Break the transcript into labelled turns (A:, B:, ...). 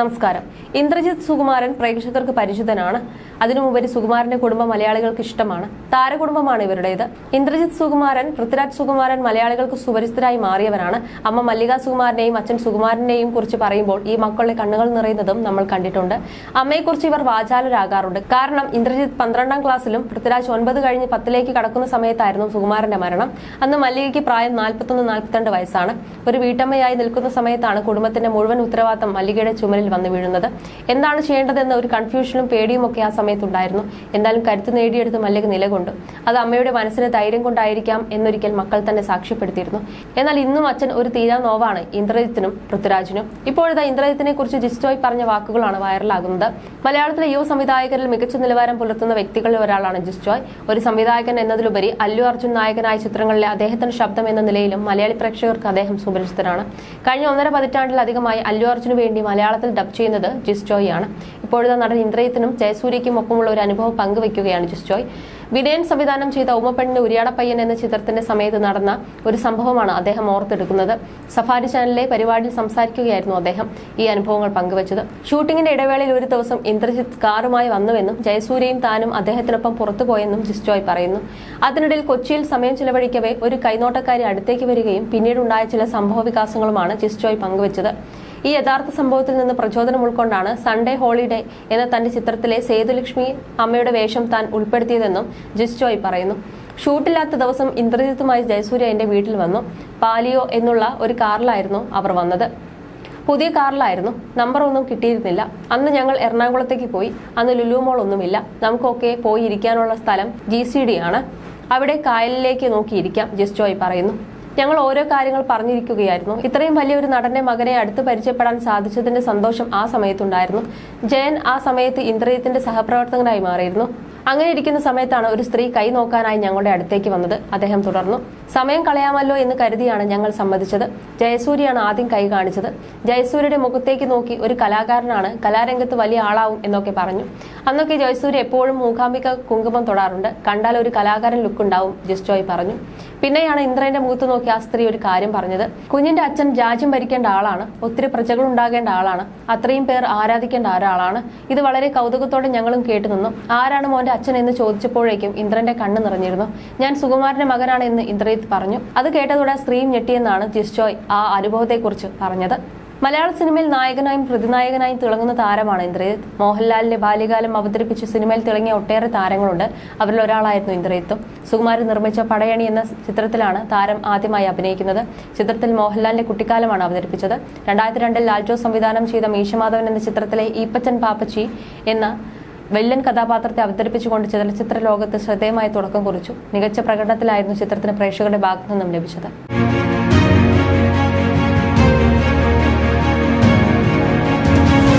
A: നമസ്കാരം ഇന്ദ്രജിത് സുകുമാരൻ പ്രേക്ഷകർക്ക് പരിചിതനാണ് അതിനുമുപരി സുകുമാരന്റെ കുടുംബം മലയാളികൾക്ക് ഇഷ്ടമാണ് താരകുടുംബമാണ് ഇവരുടേത് ഇന്ദ്രജിത് സുകുമാരൻ പൃഥ്വിരാജ് സുകുമാരൻ മലയാളികൾക്ക് സുപരിചിതരായി മാറിയവരാണ് അമ്മ മല്ലിക സുകുമാരനെയും അച്ഛൻ സുകുമാരനെയും കുറിച്ച് പറയുമ്പോൾ ഈ മക്കളുടെ കണ്ണുകൾ നിറയുന്നതും നമ്മൾ കണ്ടിട്ടുണ്ട് അമ്മയെക്കുറിച്ച് ഇവർ വാചാലരാകാറുണ്ട് കാരണം ഇന്ദ്രജിത് പന്ത്രണ്ടാം ക്ലാസ്സിലും പൃഥ്വിരാജ് ഒൻപത് കഴിഞ്ഞ് പത്തിലേക്ക് കടക്കുന്ന സമയത്തായിരുന്നു സുകുമാരന്റെ മരണം അന്ന് മല്ലികയ്ക്ക് പ്രായം നാൽപ്പത്തൊന്ന് നാൽപ്പത്തിരണ്ട് വയസ്സാണ് ഒരു വീട്ടമ്മയായി നിൽക്കുന്ന സമയത്താണ് കുടുംബത്തിന്റെ മുഴുവൻ ഉത്തരവാദിത്തം മല്ലികയുടെ ചുമലിൽ വന്നു വീഴുന്നത് എന്താണ് ചെയ്യേണ്ടതെന്ന് ഒരു കൺഫ്യൂഷനും പേടിയും ഒക്കെ ആ സമയത്ത് സമയത്തുണ്ടായിരുന്നു എന്തായാലും കരുത്ത് നേടിയെടുത്ത് മല്ലിക നിലകൊണ്ടു അത് അമ്മയുടെ മനസ്സിന് ധൈര്യം കൊണ്ടായിരിക്കാം എന്നൊരിക്കൽ മക്കൾ തന്നെ സാക്ഷ്യപ്പെടുത്തിയിരുന്നു എന്നാൽ ഇന്നും അച്ഛൻ ഒരു തീരാ നോവാണ് ഇന്ദ്രജിത്തിനും പൃഥ്വിരാജിനും ഇപ്പോഴത്തെ ഇന്ദ്രജിത്തിനെ കുറിച്ച് ജിസ്റ്റോയ് പറഞ്ഞ വാക്കുകളാണ് വൈറലാകുന്നത് മലയാളത്തിലെ യുവ സംവിധായകരിൽ മികച്ച നിലവാരം പുലർത്തുന്ന വ്യക്തികളിൽ ഒരാളാണ് ജിസ്റ്റോയ് ഒരു സംവിധായകൻ എന്നതിലുപരി അല്ലു അർജുൻ നായകനായ ചിത്രങ്ങളിലെ അദ്ദേഹത്തിന്റെ ശബ്ദം എന്ന നിലയിലും മലയാളി പ്രേക്ഷകർക്ക് അദ്ദേഹം സുപരിചിതനാണ് കഴിഞ്ഞ ഒന്നര പതിറ്റാണ്ടിലധികമായി അല്ലു അർജുന് വേണ്ടി മലയാളത്തിൽ ഡബ് ചെയ്യുന്നത് ജിസ്റ്റോയ് ആണ് ഇപ്പോഴത്തെ നടൻ ഇന്ദ്രയത്തിനും ജയസൂര്യയ്ക്കും ജിൻസിക്കും ഒപ്പമുള്ള ഒരു അനുഭവം പങ്കുവെക്കുകയാണ് ജോയ് വിനയൻ സംവിധാനം ചെയ്ത ഉമ്മപ്പെണ്ണിന് ഉരിയാടപ്പയ്യൻ എന്ന ചിത്രത്തിന്റെ സമയത്ത് നടന്ന ഒരു സംഭവമാണ് അദ്ദേഹം ഓർത്തെടുക്കുന്നത് സഫാരി ചാനലിലെ പരിപാടിയിൽ സംസാരിക്കുകയായിരുന്നു അദ്ദേഹം ഈ അനുഭവങ്ങൾ പങ്കുവച്ചത് ഷൂട്ടിംഗിന്റെ ഇടവേളയിൽ ഒരു ദിവസം ഇന്ദ്രജിത്ത് കാറുമായി വന്നുവെന്നും ജയസൂര്യയും താനും അദ്ദേഹത്തിനൊപ്പം പുറത്തുപോയെന്നും ജിസ്ജോയ് പറയുന്നു അതിനിടയിൽ കൊച്ചിയിൽ സമയം ചിലവഴിക്കവേ ഒരു കൈനോട്ടക്കാരി അടുത്തേക്ക് വരികയും പിന്നീടുണ്ടായ ചില സംഭവ വികാസങ്ങളുമാണ് ജിസ്ജോയ് പങ്കുവച്ചത് ഈ യഥാർത്ഥ സംഭവത്തിൽ നിന്ന് പ്രചോദനം ഉൾക്കൊണ്ടാണ് സൺഡേ ഹോളിഡേ എന്ന തന്റെ ചിത്രത്തിലെ സേതുലക്ഷ്മി അമ്മയുടെ വേഷം താൻ ഉൾപ്പെടുത്തിയതെന്നും ജിസ്റ്റോയ് പറയുന്നു ഷൂട്ടില്ലാത്ത ദിവസം ഇന്ദ്രജിത്തുമായി ജയസൂര്യ എന്റെ വീട്ടിൽ വന്നു പാലിയോ എന്നുള്ള ഒരു കാറിലായിരുന്നു അവർ വന്നത് പുതിയ കാറിലായിരുന്നു നമ്പർ ഒന്നും കിട്ടിയിരുന്നില്ല അന്ന് ഞങ്ങൾ എറണാകുളത്തേക്ക് പോയി അന്ന് ലുലുമോൾ ഒന്നുമില്ല നമുക്കൊക്കെ പോയി ഇരിക്കാനുള്ള സ്ഥലം ജി സി ഡി ആണ് അവിടെ കായലിലേക്ക് നോക്കിയിരിക്കാം ജിസ്റ്റോയ് പറയുന്നു ഞങ്ങൾ ഓരോ കാര്യങ്ങൾ പറഞ്ഞിരിക്കുകയായിരുന്നു ഇത്രയും വലിയൊരു നടന്റെ മകനെ അടുത്ത് പരിചയപ്പെടാൻ സാധിച്ചതിന്റെ സന്തോഷം ആ സമയത്തുണ്ടായിരുന്നു ജയൻ ആ സമയത്ത് ഇന്ദ്രിയത്തിന്റെ സഹപ്രവർത്തകനായി മാറിയിരുന്നു അങ്ങനെ ഇരിക്കുന്ന സമയത്താണ് ഒരു സ്ത്രീ കൈ നോക്കാനായി ഞങ്ങളുടെ അടുത്തേക്ക് വന്നത് അദ്ദേഹം തുടർന്നു സമയം കളയാമല്ലോ എന്ന് കരുതിയാണ് ഞങ്ങൾ സമ്മതിച്ചത് ജയസൂര്യയാണ് ആദ്യം കൈ കാണിച്ചത് ജയസൂര്യയുടെ മുഖത്തേക്ക് നോക്കി ഒരു കലാകാരനാണ് കലാരംഗത്ത് വലിയ ആളാവും എന്നൊക്കെ പറഞ്ഞു അന്നൊക്കെ ജയസൂര്യ എപ്പോഴും മൂകാംബിക കുങ്കുമം തൊടാറുണ്ട് കണ്ടാൽ ഒരു കലാകാരൻ ലുക്ക് ഉണ്ടാവും ജസ്റ്റോയ് പറഞ്ഞു പിന്നെയാണ് ഇന്ദ്രന്റെ മുഖത്ത് നോക്കി ആ സ്ത്രീ ഒരു കാര്യം പറഞ്ഞത് കുഞ്ഞിന്റെ അച്ഛൻ രാജ്യം ഭരിക്കേണ്ട ആളാണ് ഒത്തിരി പ്രജകൾ ഉണ്ടാകേണ്ട ആളാണ് അത്രയും പേർ ആരാധിക്കേണ്ട ഒരാളാണ് ഇത് വളരെ കൗതുകത്തോടെ ഞങ്ങളും കേട്ടു നിന്നു ആരാണ് മോന്റെ അച്ഛൻ എന്ന് ചോദിച്ചപ്പോഴേക്കും ഇന്ദ്രന്റെ കണ്ണ് നിറഞ്ഞിരുന്നു ഞാൻ സുകുമാരന്റെ മകനാണ് എന്ന് ഇന്ദ്രജിത്ത് പറഞ്ഞു അത് കേട്ടതോടെ സ്ത്രീയും ഞെട്ടിയെന്നാണ് ജിസ്ജോയ് ആ അനുഭവത്തെക്കുറിച്ച് പറഞ്ഞത് മലയാള സിനിമയിൽ നായകനായും പ്രതിനായകനായും തിളങ്ങുന്ന താരമാണ് ഇന്ദ്രജിത്ത് മോഹൻലാലിന്റെ ബാല്യകാലം അവതരിപ്പിച്ച് സിനിമയിൽ തിളങ്ങിയ ഒട്ടേറെ താരങ്ങളുണ്ട് അവരിൽ ഒരാളായിരുന്നു ഇന്ദ്രജിത്തും സുകുമാരൻ നിർമ്മിച്ച പടയണി എന്ന ചിത്രത്തിലാണ് താരം ആദ്യമായി അഭിനയിക്കുന്നത് ചിത്രത്തിൽ മോഹൻലാലിന്റെ കുട്ടിക്കാലമാണ് അവതരിപ്പിച്ചത് രണ്ടായിരത്തി രണ്ടിൽ ലാൽജോ സംവിധാനം ചെയ്ത മീശമാധവൻ എന്ന ചിത്രത്തിലെ ഈപ്പച്ചൻ പാപ്പച്ചി എന്ന വെല്ലൻ കഥാപാത്രത്തെ അവതരിപ്പിച്ചുകൊണ്ട് ചലച്ചിത്ര ലോകത്ത് ശ്രദ്ധേയമായ തുടക്കം കുറിച്ചു മികച്ച പ്രകടനത്തിലായിരുന്നു ചിത്രത്തിന് പ്രേക്ഷകരുടെ ഭാഗത്തു നിന്നും ലഭിച്ചത്